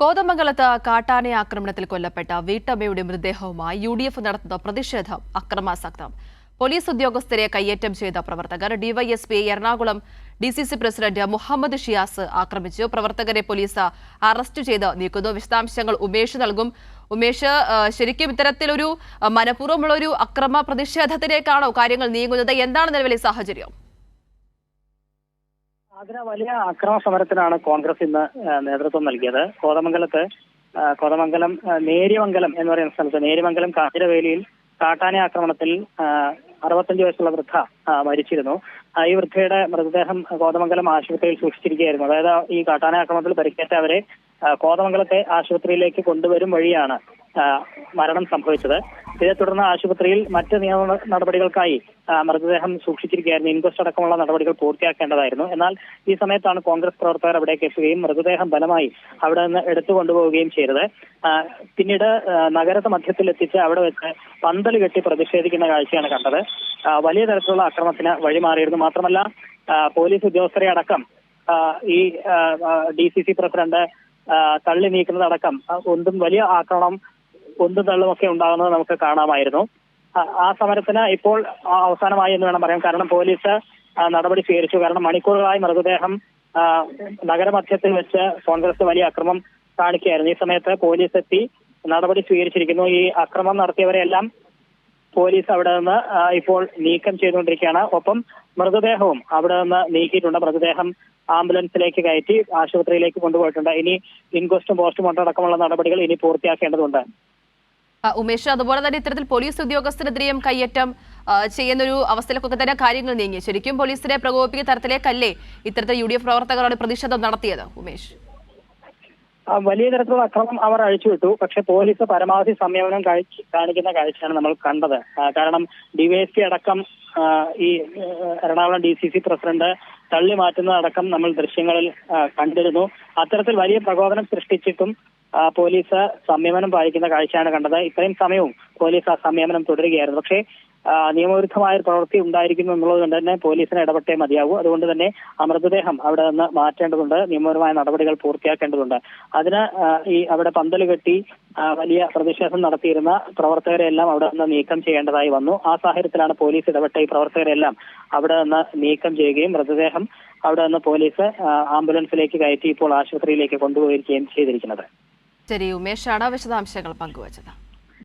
കോതമംഗലത്ത് കാട്ടാനെ ആക്രമണത്തിൽ കൊല്ലപ്പെട്ട വീട്ടമ്മയുടെ മൃതദേഹവുമായി യു ഡി എഫ് നടത്തുന്ന പ്രതിഷേധം അക്രമാസക്തം. പോലീസ് ഉദ്യോഗസ്ഥരെ കയ്യേറ്റം ചെയ്ത പ്രവർത്തകർ DYSP Ernakulam D C C president Muhammad Shiyas ആക്രമിച്ചു. പ്രവർത്തകരെ പോലീസ് അറസ്റ്റ് ചെയ്ത് നീക്കുന്നു. വിശദാംശങ്ങൾ ഉമേഷ് നൽകും. ഉമേഷ് ശരിക്കും ഇത്തരത്തിലൊരു ആ, മനഃപൂർവമുള്ള ഒരു അക്രമ പ്രതിഷേധത്തിലേക്കാണോ കാര്യങ്ങൾ നീങ്ങുന്നത്? എന്താണ് നിലവിലെ സാഹചര്യം? അതിന് വലിയ അക്രമ സമരത്തിനാണ് കോൺഗ്രസ് ഇന്ന് നേതൃത്വം നൽകിയത്. കോതമംഗലത്ത് കോതമംഗലം നേര്യമംഗലം എന്ന് പറയുന്ന സ്ഥലത്ത് നേര്യമംഗലം കാഞ്ഞിരവേലിയിൽ കാട്ടാന ആക്രമണത്തിൽ അറുപത്തഞ്ച് വയസ്സുള്ള വൃദ്ധ മരിച്ചിരുന്നു. ഈ വൃദ്ധയുടെ മൃതദേഹം കോതമംഗലം ആശുപത്രിയിൽ സൂക്ഷിച്ചിരിക്കുകയായിരുന്നു. അതായത് ഈ കാട്ടാന ആക്രമണത്തിൽ പരിക്കേറ്റ അവരെ കോതമംഗലത്തെ ആശുപത്രിയിലേക്ക് കൊണ്ടുവരും വഴിയാണ് മരണം സംഭവിച്ചത്. ഇതേ തുടർന്ന് ആശുപത്രിയിൽ മറ്റ് നിയമ നടപടികൾക്കായി മൃതദേഹം സൂക്ഷിച്ചിരിക്കുകയായിരുന്നു. ഇൻക്വസ്റ്റ് അടക്കമുള്ള നടപടികൾ പൂർത്തിയാക്കേണ്ടതായിരുന്നു. എന്നാൽ ഈ സമയത്താണ് കോൺഗ്രസ് പ്രവർത്തകർ അവിടേക്ക് എത്തുകയും മൃതദേഹം ബലമായി അവിടെ നിന്ന് എടുത്തു കൊണ്ടുപോവുകയും ചെയ്തത്. പിന്നീട് നഗരത്തെ മധ്യത്തിൽ എത്തിച്ച് അവിടെ വെച്ച് പന്തൽ കെട്ടി പ്രതിഷേധിക്കുന്ന കാഴ്ചയാണ് കണ്ടത്. വലിയ തരത്തിലുള്ള അക്രമത്തിന് വഴിമാറിയിരുന്നു. മാത്രമല്ല പോലീസ് ഉദ്യോഗസ്ഥരെ അടക്കം ഈ ഡി സി സി പ്രസിഡന്റ് തള്ളി നീക്കുന്നതടക്കം ഒന്നും വലിയ ആക്രമണം ഒന്നും തള്ളുമൊക്കെ ഉണ്ടാകുന്നത് നമുക്ക് കാണാമായിരുന്നു. ആ- സമരത്തിന് ഇപ്പോൾ അവസാനമായി എന്ന് വേണം പറയാൻ. കാരണം പോലീസ് നടപടി സ്വീകരിച്ചു. കാരണം മണിക്കൂറുകളായി മൃതദേഹം നഗരമധ്യത്തിൽ വെച്ച് കോൺഗ്രസ് വലിയ അക്രമം കാണിക്കുകയായിരുന്നു. ഈ സമയത്ത് പോലീസ് എത്തി നടപടി സ്വീകരിച്ചിരിക്കുന്നു. ഈ അക്രമം നടത്തിയവരെല്ലാം പോലീസ് അവിടെ നിന്ന് ഇപ്പോൾ നീക്കം ചെയ്തുകൊണ്ടിരിക്കുകയാണ്. ഒപ്പം മൃതദേഹവും അവിടെ നിന്ന് നീക്കിയിട്ടുണ്ട്. മൃതദേഹം ആംബുലൻസിലേക്ക് കയറ്റി ആശുപത്രിയിലേക്ക് കൊണ്ടുപോയിട്ടുണ്ട്. ഇനി ഇൻക്വസ്റ്റും പോസ്റ്റ്മോർട്ടം അടക്കമുള്ള നടപടികൾ ഇനി പൂർത്തിയാക്കേണ്ടതുണ്ട്. ഉമേഷ് അതുപോലെ തന്നെ ഇത്തരത്തിൽ പോലീസ് ഉദ്യോഗസ്ഥരെതിരെയും കയ്യേറ്റം ചെയ്യുന്ന ചെയ്യുന്നൊരു അവസ്ഥയിലൊക്കെ തന്നെ കാര്യങ്ങൾ നീങ്ങി. ശരിക്കും പോലീസിനെ പ്രകോപിപ്പിക്കുന്ന തരത്തിലേക്കല്ലേ ഇത്തരത്തിൽ യു ഡി എഫ് പ്രവർത്തകരോട് പ്രതിഷേധം നടത്തിയത് ഉമേഷ്? വലിയ തരത്തിലുള്ള അക്രമം അവർ അഴിച്ചുവിട്ടു. പക്ഷെ പോലീസ് പരമാവധി സംയമനം കാണിക്കുന്ന കാഴ്ചയാണ് നമ്മൾ കണ്ടത്. കാരണം ഡിവൈഎസ്പി അടക്കം ഈ Ernakulam D C C president തള്ളി മാറ്റുന്നതടക്കം നമ്മൾ ദൃശ്യങ്ങളിൽ കണ്ടിരുന്നു. അത്തരത്തിൽ വലിയ പ്രകോപനം സൃഷ്ടിച്ചിട്ടും പോലീസ് സംയമനം പാലിക്കുന്ന കാഴ്ചയാണ് കണ്ടത്. ഇത്രയും സമയവും പോലീസ് ആ സംയമനം തുടരുകയായിരുന്നു. പക്ഷേ നിയമവിരുദ്ധമായ പ്രവൃത്തി ഉണ്ടായിരിക്കുന്നു എന്നുള്ളത് കൊണ്ട് തന്നെ പോലീസിന് ഇടപെട്ടേ മതിയാവൂ. അതുകൊണ്ട് തന്നെ അമൃതദേഹം മൃതദേഹം അവിടെ നിന്ന് മാറ്റേണ്ടതുണ്ട്. നിയമപരമായ നടപടികൾ പൂർത്തിയാക്കേണ്ടതുണ്ട്. അതിന് ഈ അവിടെ പന്തൽ കെട്ടി വലിയ പ്രതിഷേധം നടത്തിയിരുന്ന പ്രവർത്തകരെല്ലാം അവിടെ നിന്ന് നീക്കം ചെയ്യേണ്ടതായി വന്നു. ആ സാഹചര്യത്തിലാണ് പോലീസ് ഇടപെട്ട ഈ പ്രവർത്തകരെല്ലാം അവിടെ നിന്ന് നീക്കം ചെയ്യുകയും മൃതദേഹം അവിടെ നിന്ന് പോലീസ് ആംബുലൻസിലേക്ക് കയറ്റി ഇപ്പോൾ ആശുപത്രിയിലേക്ക് കൊണ്ടുപോയിരിക്കുകയും ചെയ്തിരിക്കുന്നത്. ശരി ഉമേഷാണ് വിശദാംശങ്ങൾ പങ്കുവച്ചത്.